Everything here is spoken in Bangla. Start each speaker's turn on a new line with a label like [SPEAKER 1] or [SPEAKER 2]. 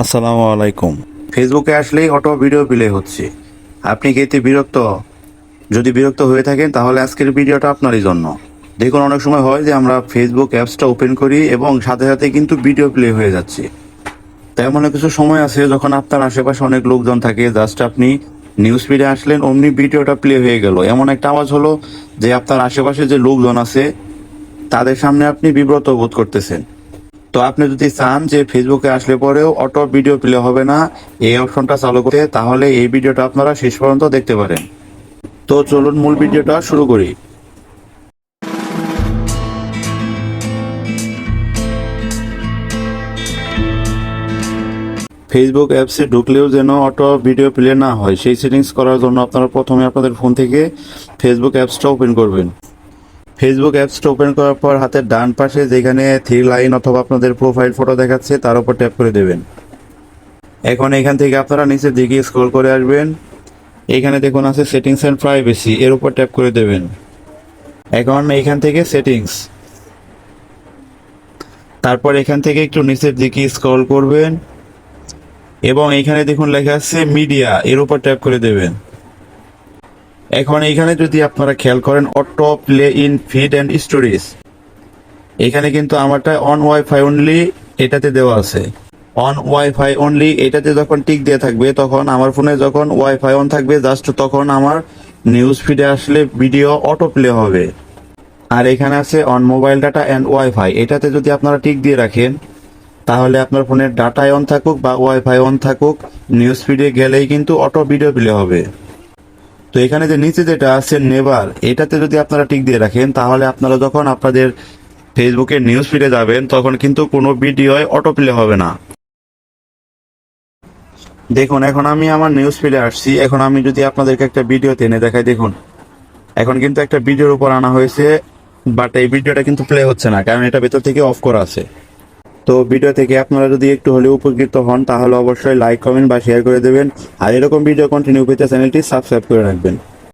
[SPEAKER 1] আসসালামু আলাইকুম। ফেসবুকে আসলেই অটো ভিডিও প্লে হচ্ছে। আপনি কি এতে বিরক্ত? যদি বিরক্ত হয়ে থাকেন, তাহলে আজকের ভিডিওটা আপনারই জন্য। দেখুন, অনেক সময় হয় যে আমরা ফেসবুক অ্যাপসটা ওপেন করি এবং সাথে সাথে কিন্তু ভিডিও প্লে হয়ে যাচ্ছে। তেমন কিছু সময় আছে যখন আপনার আশেপাশে অনেক লোকজন থাকে, জাস্ট আপনি নিউজ ফিডে আসলেন, অমনি ভিডিওটা প্লে হয়ে গেল। এমন একটা আওয়াজ হলো যে আপনার আশেপাশে যে লোকজন আছে, তাদের সামনে আপনি বিব্রত বোধ করতেছেন। তো আপনি যদি চান যে ফেসবুকে আসলে পরেও অটো ভিডিও প্লে হবে না, এই অপশনটা চালু করতে, তাহলে এই ভিডিওটা আপনারা শেষ পর্যন্ত দেখতে পারেন। তো চলুন মূল ভিডিওটা শুরু করি। ফেসবুক অ্যাপসে ঢুকলেও যেন অটো ভিডিও প্লে না হয়, সেই সেটিংস করার জন্য আপনারা প্রথমে আপনাদের ফোন থেকে ফেসবুক অ্যাপসটা ওপেন করবেন। ফেসবুক অ্যাপসটা ওপেন করার পর হাতের ডান পাশে যেখানে থ্রি লাইন অথবা আপনাদের প্রোফাইল ফটো দেখাচ্ছে, তার উপর ট্যাপ করে দেবেন। এখন এখান থেকে আপনারা নিচের দিকে স্ক্রল করে আসবেন। এখানে দেখুন আছে সেটিংস অ্যান্ড প্রাইভেসি এর উপর ট্যাপ করে দেবেন। এখন এখান থেকে সেটিংস তারপর এখান থেকে একটু নিচের দিকে স্ক্রল করবেন। এবং এখানে দেখুন লেখা আছে মিডিয়া এর উপর ট্যাপ করে দেবেন। এখন এখানে যদি আপনারা খেয়াল করেন auto play in feed and stories এখানে কিন্তু আমারটা অন ওয়াইফাই অনলি এটাতে দেওয়া আছে। অন ওয়াইফাই অনলি এটাতে যখন টিক দিয়ে থাকবে, তখন আমার ফোনে যখন ওয়াইফাই অন থাকবে জাস্ট তখন আমার নিউজ ফিডে আসলে ভিডিও অটো প্লে হবে। আর এখানে আছে on mobile data and wifi এটাতে যদি আপনারা টিক দিয়ে রাখেন, তাহলে আপনার ফোনের ডাটায় অন থাকুক বা ওয়াইফাই অন থাকুক নিউজ ফিডে গেলেই কিন্তু অটো ভিডিও প্লে হবে। তো এখানে যে নিচে যেটা আছে নেভার এটাতে যদি আপনারা টিক দিয়ে রাখেন, তাহলে আপনারা যখন আপনাদের ফেসবুকে নিউজ ফিডে যাবেন, তখন কিন্তু কোনো ভিডিও অটো প্লে হবে না। দেখুন, এখন আমি আমার নিউজ ফিডে আসছি। এখন আমি যদি আপনাদেরকে একটা ভিডিও টেনে দেখাই, দেখুন। এখন কিন্তু একটা ভিডিওর উপর আনা হয়েছে বাট এই ভিডিওটা কিন্তু প্লে হচ্ছে না, কারণ এটা ভেতর থেকে অফ করা আছে। তো ভিডিও থেকে আপনারা যদি একটু হলেও উপকৃত হন, তাহলে অবশ্যই লাইক কমেন্ট বা শেয়ার করে দেবেন। আর এরকম ভিডিও কন্টিনিউ পেতে চ্যানেলটি সাবস্ক্রাইব করে রাখবেন।